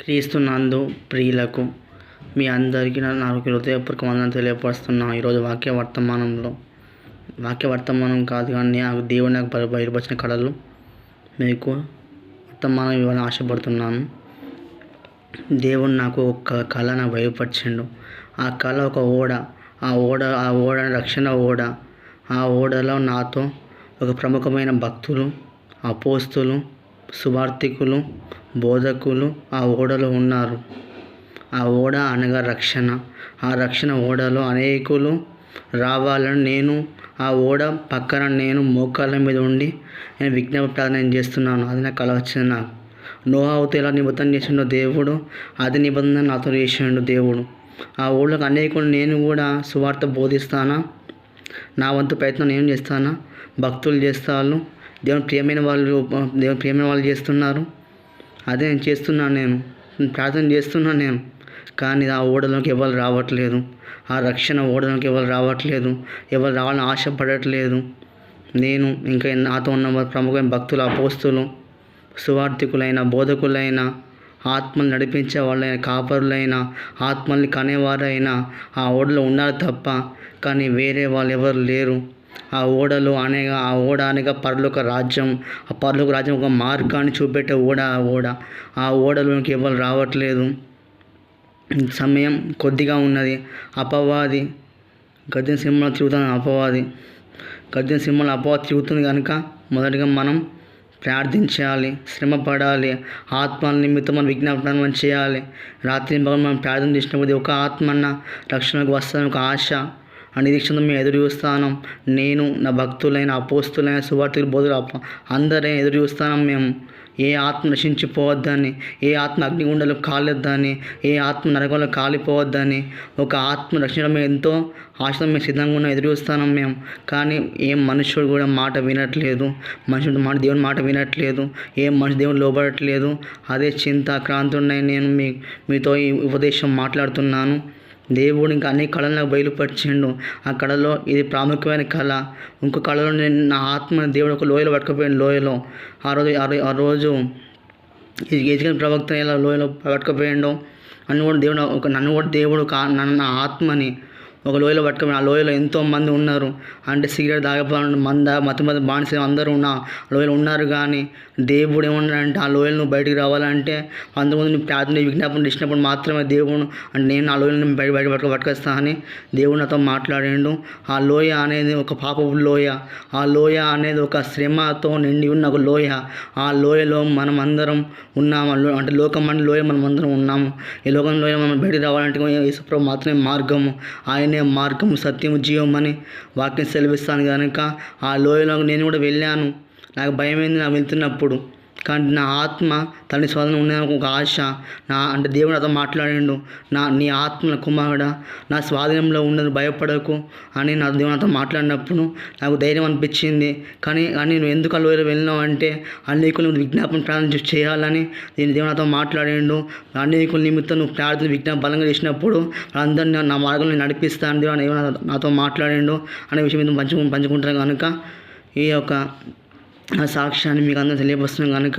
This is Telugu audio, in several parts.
క్రీస్తునందు ప్రియులకు మీ అందరికీ నా హృదయపూర్వక వందనం తెలియపరుస్తున్నాను ఈరోజు వాక్య వర్తమానంలో వాక్య వర్తమానం కాదు కానీ నాకు దేవుడు నాకు బయలుపరిచిన కళలు మీకు వర్తమానం ఇవ్వాలని ఆశపడుతున్నాను. దేవుడు నాకు ఒక కళ నాకు బయలుపరిచిండు. ఆ కళ ఒక ఓడ. ఆ ఓడ ఆ ఓడ రక్షణ ఓడ. ఆ ఓడలో నాతో ఒక ప్రముఖమైన భక్తులు అపోస్తులు సువార్థికులు బోధకులు ఆ ఓడలో ఉన్నారు. ఆ ఓడ అనగా రక్షణ. ఆ రక్షణ ఓడలో అనేకులు రావాలని నేను ఆ ఓడ పక్కన నేను మోకాళ్ళ మీద ఉండి నేను విజ్ఞాపన ప్రార్థన చేస్తున్నాను. అది నాకు కల వచ్చింది నాకు నోహావుతో ఎలా నిబంధన చేసిండో దేవుడు అది నిబంధన నాతో చేసిండు దేవుడు. ఆ ఊళ్ళోకి అనేకులు నేను కూడా సువార్త బోధిస్తానా? నా వంతు ప్రయత్నం నేను చేస్తానా? భక్తులు చేస్తాను దేవుని ప్రియమైన వాళ్ళు దేవుని ప్రియమైన వాళ్ళు చేస్తున్నారు. అదే నేను చేస్తున్నాను నేను. ప్రార్థన చేస్తున్నాను నేను. కానీ ఆ ఓడలోకి ఎవరు రావట్లేదు. ఆ రక్షణ ఓడలోకి ఎవరు రావట్లేదు. ఎవరు రావాలని ఆశపడట్లేదు. నేను ఇంకా నాతో ఉన్న ప్రముఖమైన భక్తులు అపోస్తులు సువార్థికులైన బోధకులైన ఆత్మలు నడిపించే వాళ్ళైన కాపరులైన ఆత్మల్ని కనేవారైనా ఆ ఓడలో ఉండాలి తప్ప కానీ వేరే వాళ్ళు ఎవరు లేరు. ఆ ఓడలు అనగా ఆ ఓడ అనగా పరలోక రాజ్యం ఆ పరలోక రాజ్యం ఒక మార్గాన్ని చూపెట్టే ఓడ ఆ ఓడ. ఆ ఓడలోకి ఎవరు రావట్లేదు. సమయం కొద్దిగా ఉన్నది. అపవాది. గద్యం సింహంలో తిరుగుతున్న అపవాది. గద్యం సింహంలో అపవాది తిరుగుతుంది కనుక మొదటిగా మనం ప్రార్థించాలి శ్రమ పడాలి ఆత్మ నిమిత్తం మనం విజ్ఞాపన మనం చేయాలి. రాత్రి పగలు మనం ప్రార్థన చేసినప్పుడు ఒక ఆత్మన్న రక్షణకు వస్తాను ఒక ఆశ. ఆ నిరీక్షణతో మేము ఎదురు చూస్తాను. నేను నా భక్తులైన అపోస్తులైన సువార్తలు బోధులు అందరే ఎదురు చూస్తాను మేము. ఏ ఆత్మ నశించిపోవద్దని ఏ ఆత్మ అగ్నిగుండలు కాలేద్దని ఏ ఆత్మ నరకంలో కాలిపోవద్దని ఒక ఆత్మ రక్షణ ఎంతో ఆశతో మేము సిద్ధంగా ఉన్న ఎదురు చూస్తాం మేము. కానీ ఏం మనుషుడు కూడా మాట వినట్లేదు. మనుషుడు మాట దేవుని మాట వినట్లేదు. ఏం మనిషి దేవుని లోబడట్లేదు. అదే చింత క్రాంతున్నాయి నేను మీ మీతో ఈ ఉపదేశం మాట్లాడుతున్నాను. దేవుడు ఇంకా అన్ని కళలు నాకు బయలుపరిచిండు. ఆ కళలో ఇది ప్రాముఖ్యమైన కళ. ఇంకో కళలో నేను నా ఆత్మ దేవుడు ఒక లోయలో పట్టుకుపోయాను లోయలో. ఆ రోజు ఆ రోజు ఈ ప్రవక్త ఎలా లోయలో పట్టుకుపోయాడు నన్ను కూడా దేవుడు ఒక నన్ను కూడా దేవుడు కా నన్ను నా ఆత్మని ఒక లోయలో పట్టుకుని ఆ లోయలో ఎంతోమంది ఉన్నారు. అంటే సిగరెట్ తాగపోవడం మంద మత మత బానిస అందరూ ఉన్న లోయలు ఉన్నారు కానీ దేవుడు ఏమన్నాడంటే ఆ లోయలు నువ్వు బయటికి రావాలంటే అంతకుముందు నువ్వు ప్రార్థన విజ్ఞాపన చేసినప్పుడు మాత్రమే దేవుడు అంటే నేను ఆ లోయలను బయట బయట పట్టుకు పట్టుకొస్తా అని దేవుడు నాతో మాట్లాడాడు. ఆ లోయ అనేది ఒక పాపపు లోయ. ఆ లోయ అనేది ఒక శ్రమతో నిండి ఉన్న ఒక లోయ. ఆ లోయలో మనం అందరం ఉన్నాము అంటే లోకం అంటే లోయ మనం అందరం ఉన్నాము. ఈ లోకంలో మనం బయటికి రావాలంటే యేసుప్రభు మాత్రమే మార్గము. ఆయనే మార్గము సత్యము జీవం అని వాక్యం సెలవిస్తాను కనుక ఆ లోయలో నేను కూడా వెళ్ళాను. నాకు భయం ఏంది నాకు వెళ్తున్నప్పుడు. కానీ నా ఆత్మ తల్లి స్వాధీనం ఉండేందుకు ఒక ఆశ. నా అంటే దేవుడు అతను మాట్లాడిండు. నా నీ ఆత్మ కుమారుడ కుమారుడా నా స్వాధీనంలో ఉన్నది భయపడకు అని నా దేవుడు అతను మాట్లాడినప్పుడు నాకు ధైర్యం అనిపించింది. కానీ కానీ నువ్వు ఎందుకు ఆ వెళ్ళినావు అంటే అనేకులు నువ్వు విజ్ఞాపన ప్రార్థన చేయాలని నేను దేవుడు అతను మాట్లాడిండు. అనేకుల నిమిత్తం నువ్వు ప్రార్థన విజ్ఞాపన బలంగా చేసినప్పుడు వాళ్ళందరినీ నా మార్గంలో నడిపిస్తాను దేవుడు నాతో- నాతో మాట్లాడిండు అనే విషయం మీద పంచు పంచుకుంటాను కనుక ఈ యొక్క ఆ సాక్ష్యాన్ని మీకు అందరూ తెలియపరుస్తున్నాం కనుక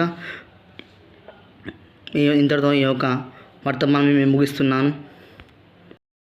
ఇంతటితో ఈ యొక్క వర్తమానం మేము ముగిస్తున్నాను.